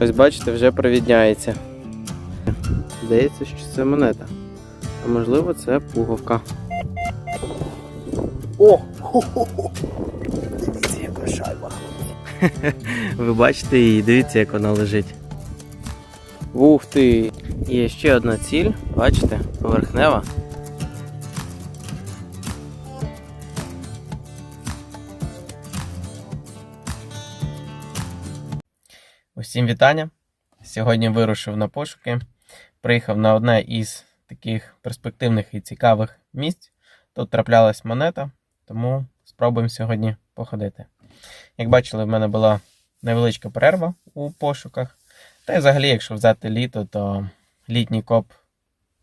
Ось бачите, вже провідняється. Здається, що це монета. А можливо, це пуговка. О! Дивіться, яка шайба. Ви бачите її, дивіться, як вона лежить. Ух ти! Є ще одна ціль, бачите, поверхнева. Усім вітання! Сьогодні вирушив на пошуки. Приїхав на одне із таких перспективних і цікавих місць. Тут траплялась монета, тому спробуємо сьогодні походити. Як бачили, в мене була невеличка перерва у пошуках. Та й взагалі, якщо взяти літо, то літній коп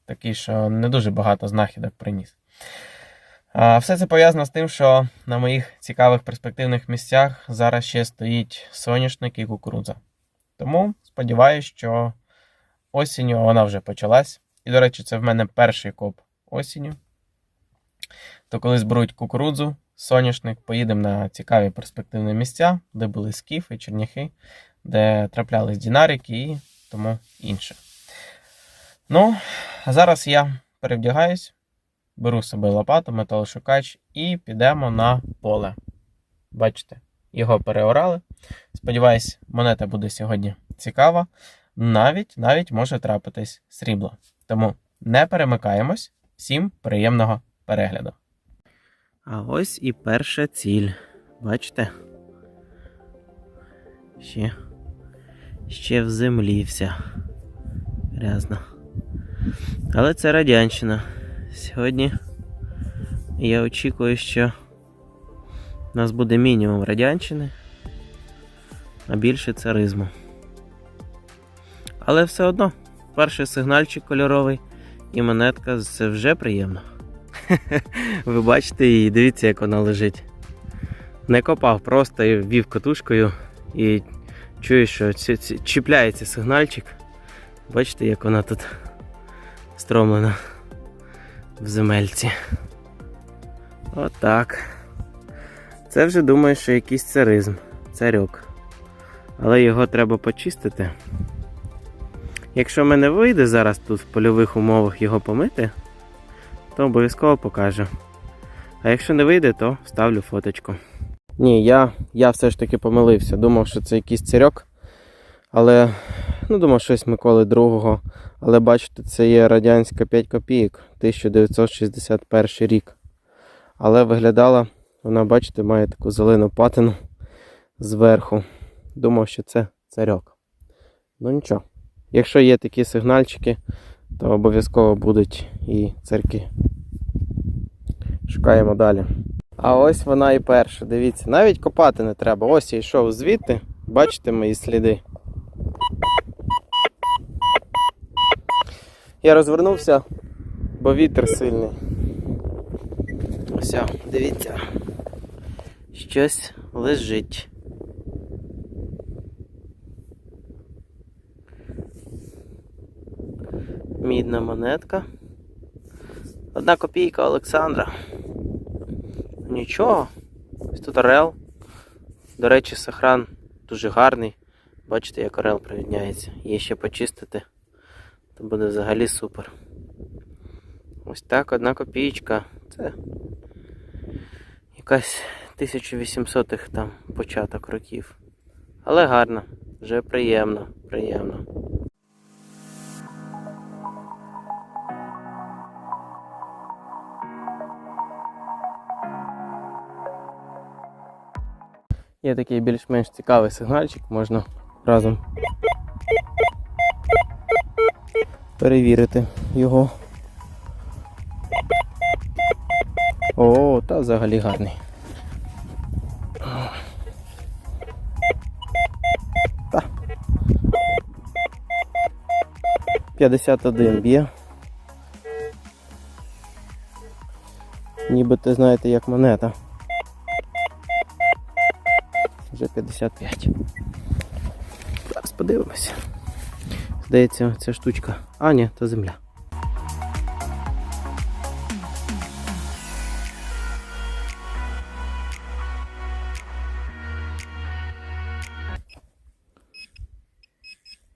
такий, що не дуже багато знахідок приніс. Все це пов'язано з тим, що на моїх цікавих перспективних місцях зараз ще стоїть соняшник і кукурудза. Тому сподіваюся, що осінню вона вже почалась. І, до речі, це в мене перший коп осінню. То коли зберуть кукурудзу, соняшник, поїдемо на цікаві перспективні місця, де були скіфи, черняхи, де траплялись дінарики і тому інше. Ну, а зараз я перевдягаюсь, беру собою лопату, металошукач і підемо на поле. Бачите, його переорали. Сподіваюсь, монета буде сьогодні цікава. Навіть навіть може трапитись срібло. Тому не перемикаємось. Всім приємного перегляду. А ось і перша ціль. Бачите? Ще, ще в землі вся. Грязно. Але це радянщина. Сьогодні я очікую, що у нас буде мінімум радянщини, а більше царизму. Але все одно, перший сигнальчик кольоровий і монетка це вже приємно. Ви бачите її, дивіться, як вона лежить. Не копав, просто ввів катушкою і чую, що чіпляється сигнальчик. Бачите, як вона тут стромлена в земельці. Отак. Це вже думаю, що якийсь царизм, царьок. Але його треба почистити. Якщо в мене вийде зараз тут в польових умовах його помити, то обов'язково покажу. А якщо не вийде, то вставлю фоточку. Ні, я, я все ж таки помилився. Думав, що це якийсь царьок. Але ну, думав, щось Миколи II. Але бачите, це є радянська 5 копійок, 1961 рік. Але виглядала, вона, бачите, має таку зелену патину зверху. Думав, що це царьок. Ну нічого. Якщо є такі сигнальчики, то обов'язково будуть і церкви. Шукаємо далі. А ось вона і перша. Дивіться, навіть копати не треба. Ось я йшов звідти. Бачите мої сліди. Я розвернувся, бо вітер сильний. Ось, дивіться. Щось лежить. Мідна монетка. Одна копійка Олександра. Нічого. Ось тут орел. До речі, сохран дуже гарний. Бачите, як орел привідняється. Є ще почистити. То буде взагалі супер. Ось так, одна копійка. Це якась 1800-х там початок років. Але гарно, вже приємно, приємно. Є такий більш-менш цікавий сигнальчик, можна разом перевірити його. О, та взагалі гарний. 51 б'є. Ніби ти знаєте як монета. Вже 55. Зараз подивимося. Здається, ця штучка. А, ні, то земля.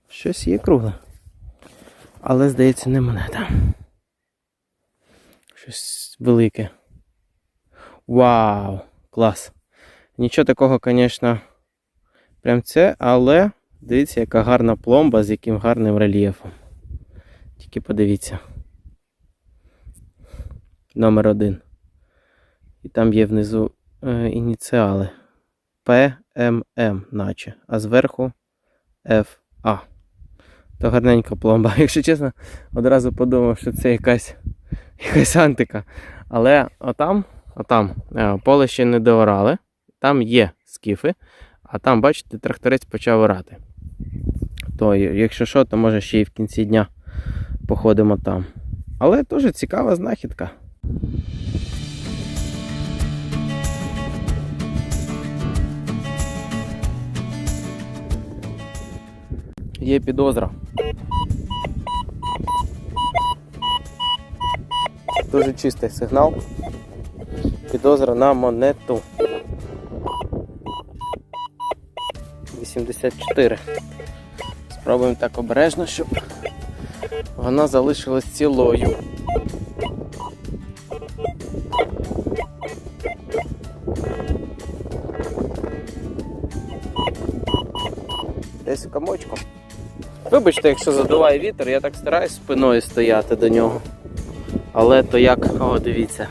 щось є кругле. Але, здається, не монета. Щось велике. Вау! Клас! Нічого такого, звісно, прям це, але дивіться, яка гарна пломба з яким гарним рельєфом. Тільки подивіться. Номер один. І там є внизу е, ініціали. ПММ, наче, а зверху ФА. То гарненька пломба. Якщо чесно, одразу подумав, що це якась, якась антика. Але отам, отам е, поле ще не доорали. Там є скіфи, а там, бачите, тракторець почав орати. То, якщо що, то може ще й в кінці дня походимо там. Але теж цікава знахідка. Є підозра. Дуже чистий сигнал. Підозра на монету. 84. Спробуємо так обережно, щоб вона залишилась цілою. Десь в комочку. Вибачте, якщо задуває вітер, я так стараюсь спиною стояти до нього. Але то як, о, дивіться.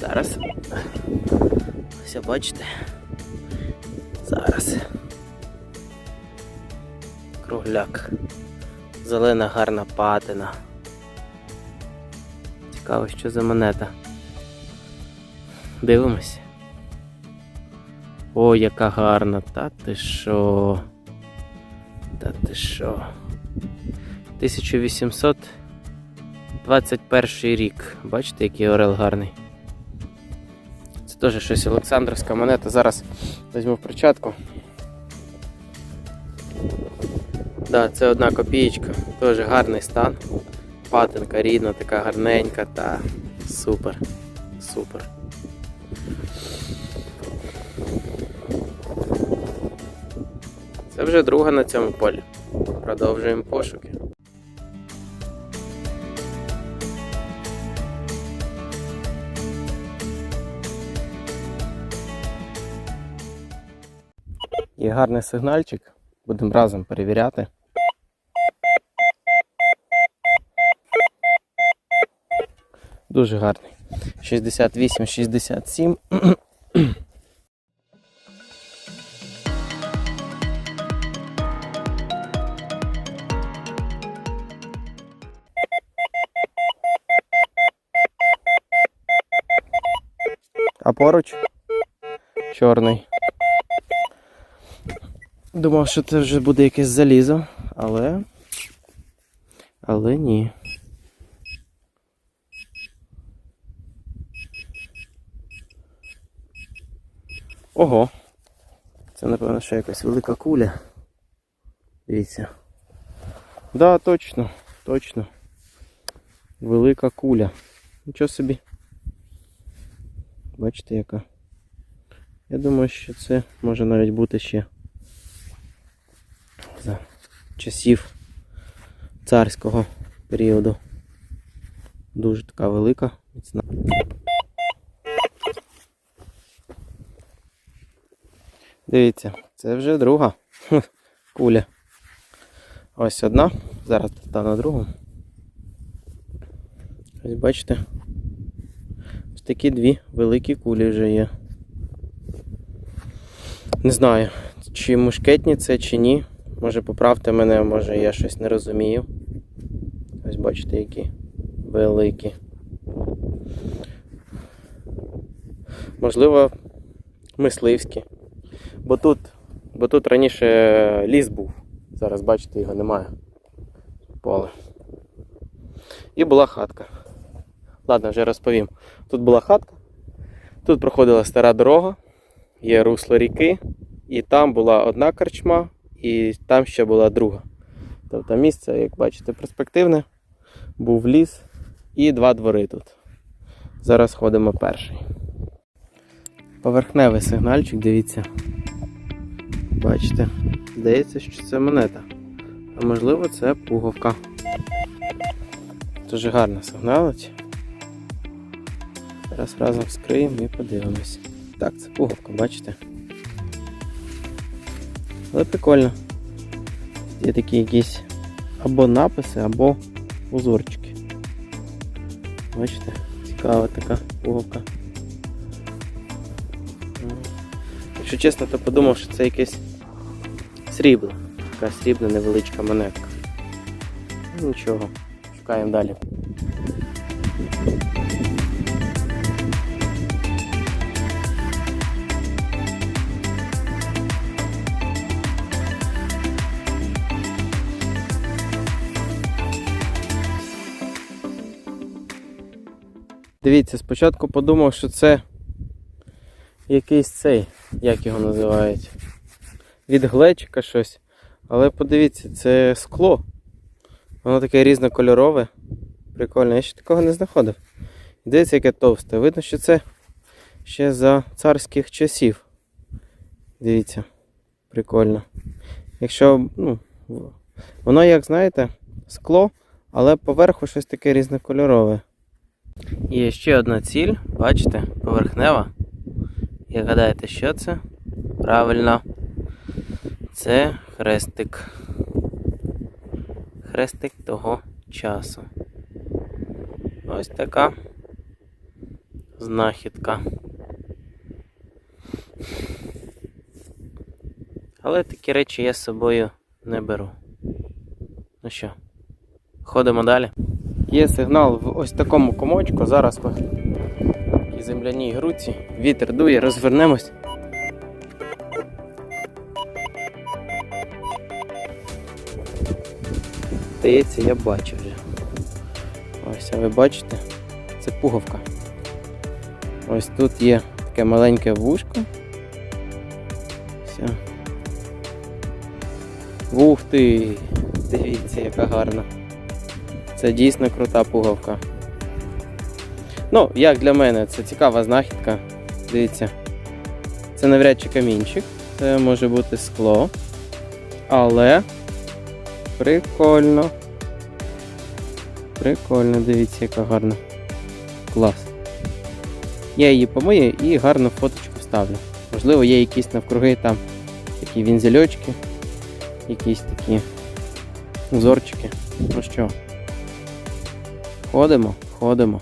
Зараз. Ось бачите. Зараз. Кругляк. Зелена гарна патина. Цікаво, що за монета. Дивимось. О, яка гарна, та ти що? Та ти що? 1821 рік. Бачите, який орел гарний. Це теж щось Олександрівська монета. Зараз візьму в перчатку. Да, це одна копієчка, теж гарний стан. Патинка рідна, така гарненька та супер. Супер. Це вже друга на цьому полі. Продовжуємо пошуки. Є гарний сигнальчик. Будемо разом перевіряти. Дуже гарний. 68-67. А поруч чорний. Думав, що це вже буде якесь залізо, але. Але ні. Ого. Це, напевно, ще якась велика куля. Дивіться. Да, точно, точно. Велика куля. Нічого собі. Бачите, яка. Я думаю, що це може навіть бути ще за часів царського періоду. Дуже така велика, міцна. Дивіться, це вже друга куля. Ось одна, зараз достану другу. Ось бачите. Ось такі дві великі кулі вже є. Не знаю, чи мушкетні це, чи ні. Може поправте мене, може я щось не розумію. Ось бачите, які великі. Можливо, мисливські. Бо тут, бо тут раніше ліс був. Зараз бачите, його немає. Поле. І була хатка. Ладно, вже розповім. Тут була хатка, тут проходила стара дорога, є русло ріки, і там була одна корчма, і там ще була друга. Тобто місце, як бачите, перспективне. Був ліс і два двори тут. Зараз ходимо перший. Поверхневий сигнальчик, дивіться. Бачите, здається, що це монета. А можливо, це пуговка. Дуже гарно сигналить. Зараз разом вскриємо і подивимось. Так, це пуговка, бачите? Але прикольно. Є такі якісь або написи, або узорчики. Бачите? Цікава така пуговка. Якщо чесно, то подумав, що це якесь срібло. Така срібна невеличка монетка. Нічого, шукаємо далі. Дивіться, спочатку подумав, що це якийсь цей, як його називають, від глечика щось. Але подивіться, це скло. Воно таке різнокольорове. Прикольно, я ще такого не знаходив. Дивіться, яке товсте. Видно, що це ще за царських часів. Дивіться, прикольно. Якщо, ну, воно, як знаєте, скло, але поверху щось таке різнокольорове. Є ще одна ціль, бачите, поверхнева. Як гадаєте, що це? Правильно. Це хрестик. Хрестик того часу. Ось така знахідка. Але такі речі я з собою не беру. Ну що, ходимо далі. Є сигнал в ось такому комочку. Зараз в такій земляній груці. Вітер дує, розвернемось. Здається, я бачу вже. Ось, а ви бачите? Це пуговка. Ось тут є таке маленьке вушко. Все. Ух ти! Дивіться, яка гарна. Це дійсно крута пуговка. Ну, як для мене, це цікава знахідка. Дивіться. Це навряд чи камінчик, це може бути скло. Але прикольно. Прикольно, дивіться, яка гарна. Клас. Я її помию і гарну фоточку вставлю. Можливо, є якісь навкруги там такі вінзельочки, якісь такі узорчики. Ну що, ходимо, ходимо.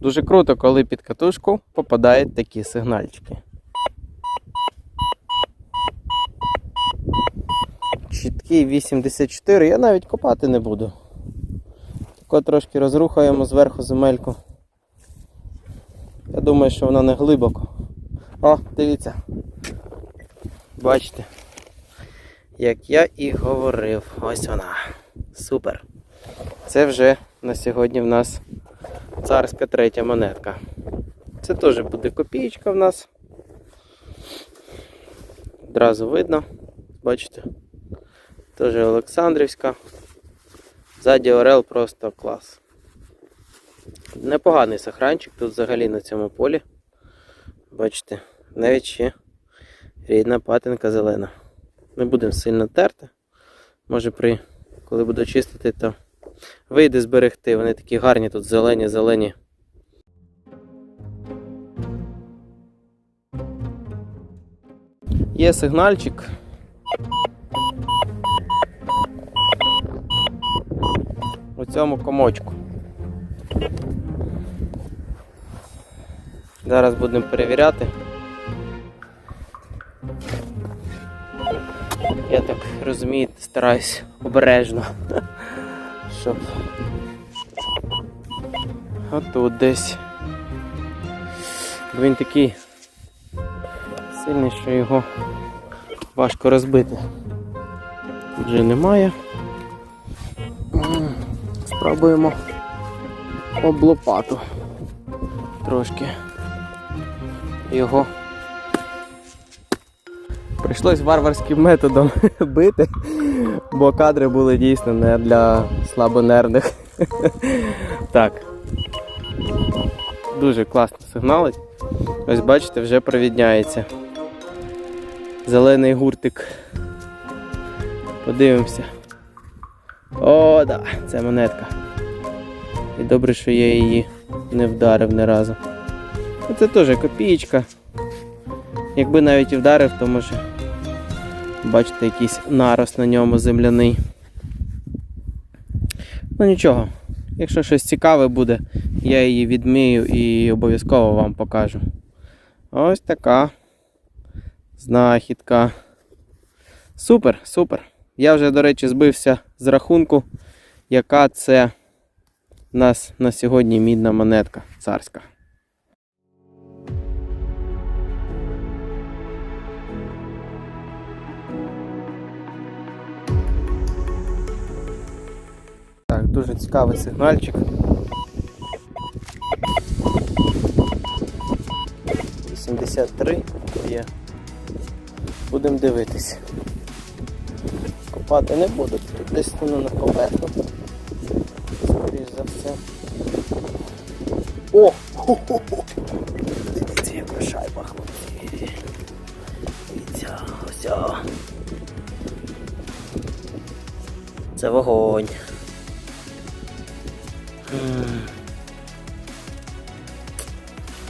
Дуже круто, коли під катушку попадають такі сигнальчики. Чіткий 84, я навіть копати не буду. Тако трошки розрухаємо зверху земельку. Я думаю, що вона не глибоко. О, дивіться. Бачите, як я і говорив, ось вона. Супер. Це вже на сьогодні в нас царська третя монетка. Це теж буде копієчка в нас. Одразу видно, бачите? Теж Олександрівська. Ззаді Орел просто клас. Непоганий сохранчик тут взагалі на цьому полі. Бачите, навіть ще рідна патинка зелена. Не будемо сильно терти. Може при коли буду чистити, то вийде зберегти. Вони такі гарні тут зелені, зелені. Є сигнальчик. У цьому комочку. Зараз будемо перевіряти. Я так розумію, стараюсь обережно, щоб отут десь. Він такий сильний, що його важко розбити. Тут вже немає. Спробуємо об лопату трошки його Прийшлось варварським методом бити, бо кадри були дійсно не для слабонервних. Так. Дуже класно сигналить. Ось бачите, вже провідняється. Зелений гуртик. Подивимося. О, да, це монетка. І добре, що я її не вдарив ні разу. Це теж копієчка. Якби навіть і вдарив, то може бачите якийсь нарос на ньому земляний. Ну нічого, якщо щось цікаве буде, я її відмію і обов'язково вам покажу. Ось така знахідка. Супер, супер. Я вже, до речі, збився з рахунку, яка це у нас на сьогодні мідна монетка царська. Так, дуже цікавий сигнальчик. 83 є. Будемо дивитись. Копати не буду, тут десь воно на поверхну. О! Дивіться, яка шайба, хлопці. Дивіться, ось. Це вогонь.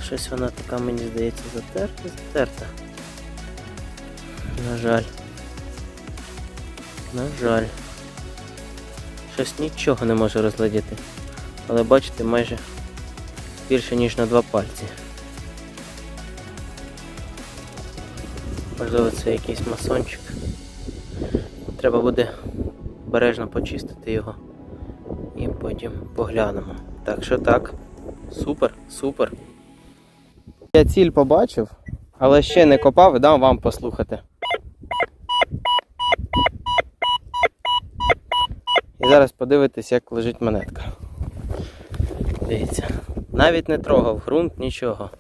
Щось вона така, мені здається, затерта, затерта. На жаль. На жаль. Щось нічого не можу розглядіти. Але бачите, майже більше ніж на два пальці. Можливо, це якийсь масончик. Треба буде бережно почистити його і потім поглянемо. Так що так. Супер, супер. Я ціль побачив, але ще не копав і дам вам послухати. І зараз подивитись, як лежить монетка. Дивіться. Навіть не трогав ґрунт, нічого.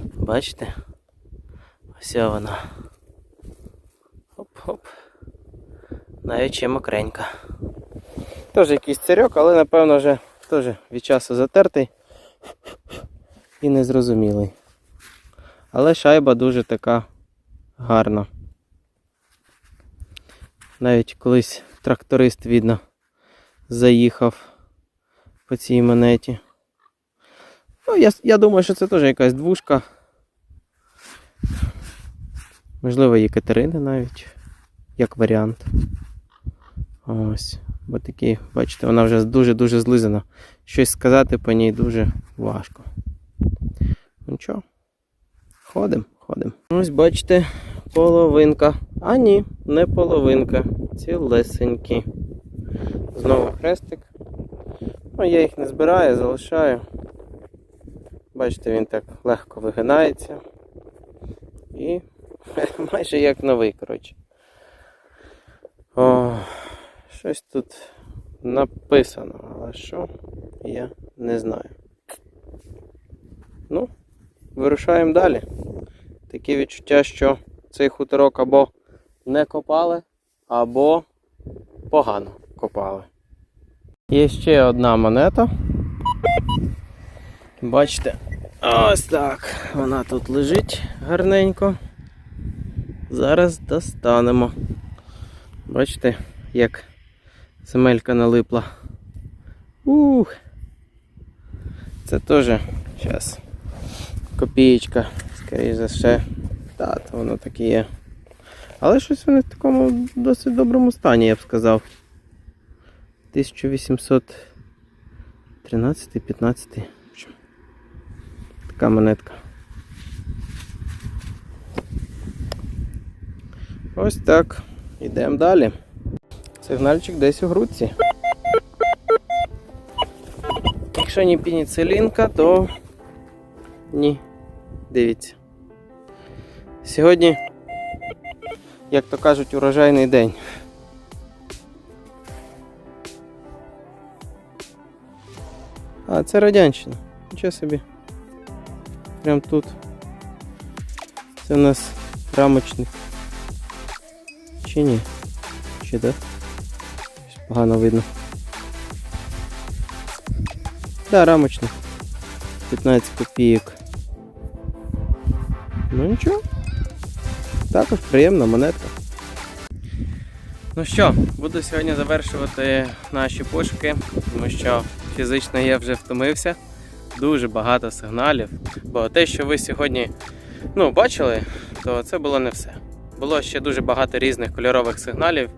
Бачите? Ось вона. Хоп-хоп. Навіть ще мокренька. Теж якийсь царьок, але напевно вже теж від часу затертий і незрозумілий. Але шайба дуже така гарна. Навіть колись тракторист, видно, заїхав по цій монеті. Ну, я, я думаю, що це теж якась двушка. Можливо, Єкатерини навіть, як варіант. Ось. Бо такі, бачите, вона вже дуже-дуже злизана. Щось сказати по ній дуже важко. Ну чого? Ходимо, ходимо. Ось бачите, половинка. А ні, не половинка. Цілесенькі. Знову хрестик. Ну, я їх не збираю, залишаю. Бачите, він так легко вигинається. І майже як новий, коротше. О, щось тут написано, але що, я не знаю. Ну, вирушаємо далі. Таке відчуття, що цей хуторок або не копали, або погано копали. Є ще одна монета. Бачите, ось так. Вона тут лежить гарненько. Зараз достанемо. Бачите, як земелька налипла. Ух! Це теж зараз копієчка, скоріше за все. Та, то воно так і є. Але щось вони в такому досить доброму стані, я б сказав. 1813-15. Така монетка. Ось так. Йдемо далі. Сигнальчик десь у грудці. Якщо не пеніцилінка, то ні. Дивіться. Сьогодні, як то кажуть, урожайний день. А, це радянщина. Нічого собі. Прям тут. Це у нас рамочник. Чи ні? Чи так? Щось Погано видно. Да, рамочно. 15 копійок. Ну нічого. Також приємна монетка. Ну що, буду сьогодні завершувати наші пошуки, тому що фізично я вже втомився. Дуже багато сигналів. Бо те, що ви сьогодні ну, бачили, то це було не все. Було ще дуже багато різних кольорових сигналів.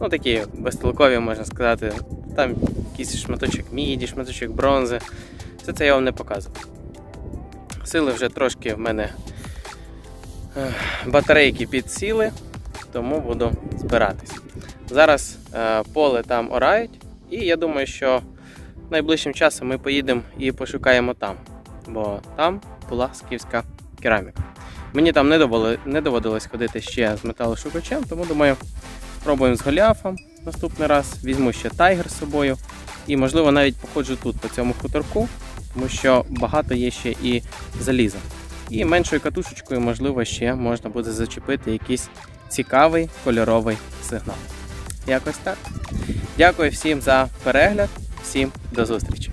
Ну такі безтолкові, можна сказати. Там якийсь шматочок міді, шматочок бронзи. Все це я вам не показував. Сили вже трошки в мене е, батарейки підсіли, тому буду збиратись. Зараз е, поле там орають, і я думаю, що найближчим часом ми поїдемо і пошукаємо там, бо там була скіфська кераміка. Мені там не довели- не доводилось ходити ще з металошукачем, тому думаю, спробуємо з Голіафом наступний раз. Візьму ще тайгер з собою. І, можливо, навіть походжу тут по цьому хуторку, тому що багато є ще і заліза. І меншою катушечкою, можливо, ще можна буде зачепити якийсь цікавий кольоровий сигнал. Якось так. Дякую всім за перегляд, всім до зустрічі!